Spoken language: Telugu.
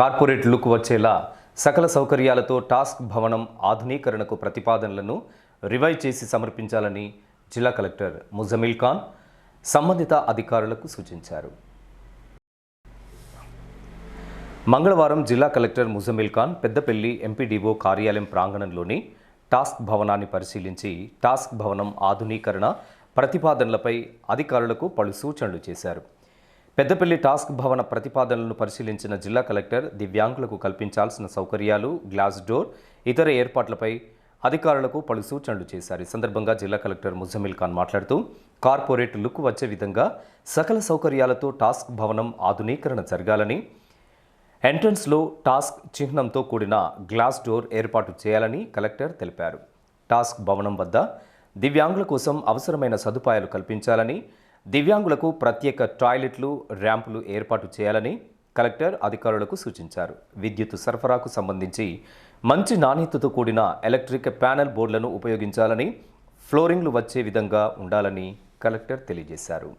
కార్పొరేట్ లుక్ వచ్చేలా సకల సౌకర్యాలతో టాస్క్ భవనం ఆధునీకరణకు ప్రతిపాదనలను రివైవ్ చేసి సమర్పించాలని జిల్లా కలెక్టర్ ముజమిల్ ఖాన్ సంబంధిత అధికారులకు సూచించారు. మంగళవారం జిల్లా కలెక్టర్ ముజమిల్ ఖాన్ పెద్దపల్లి ఎంపీడీఓ కార్యాలయం ప్రాంగణంలోని టాస్క్ భవనాన్ని పరిశీలించి టాస్క్ భవనం ఆధునీకరణ ప్రతిపాదనలపై అధికారులకు పలు సూచనలు చేశారు. పెద్దపల్లి టాస్క్ భవన ప్రతిపాదనలను పరిశీలించిన జిల్లా కలెక్టర్ దివ్యాంగులకు కల్పించాల్సిన సౌకర్యాలు గ్లాస్ డోర్ ఇతర ఏర్పాట్లపై అధికారులకు పలు సూచనలు చేశారు. ఈ సందర్భంగా జిల్లా కలెక్టర్ ముజమిల్ ఖాన్ మాట్లాడుతూ కార్పొరేట్ లుక్ వచ్చే విధంగా సకల సౌకర్యాలతో టాస్క్ భవనం ఆధునీకరణ జరగాలని ఎంట్రన్స్లో టాస్క్ చిహ్నంతో కూడిన గ్లాస్ డోర్ ఏర్పాటు చేయాలని కలెక్టర్ తెలిపారు. టాస్క్ భవనం వద్ద దివ్యాంగుల కోసం అవసరమైన సదుపాయాలు కల్పించాలని దివ్యాంగులకు ప్రత్యేక టాయిలెట్లు ర్యాంపులు ఏర్పాటు చేయాలని కలెక్టర్ అధికారులకు సూచించారు. విద్యుత్ సరఫరాకు సంబంధించి మంచి నాణ్యతతో కూడిన ఎలక్ట్రిక్ ప్యానెల్ బోర్డులను ఉపయోగించాలని ఫ్లోరింగ్లు వచ్చే విధంగా ఉండాలని కలెక్టర్ తెలియజేశారు.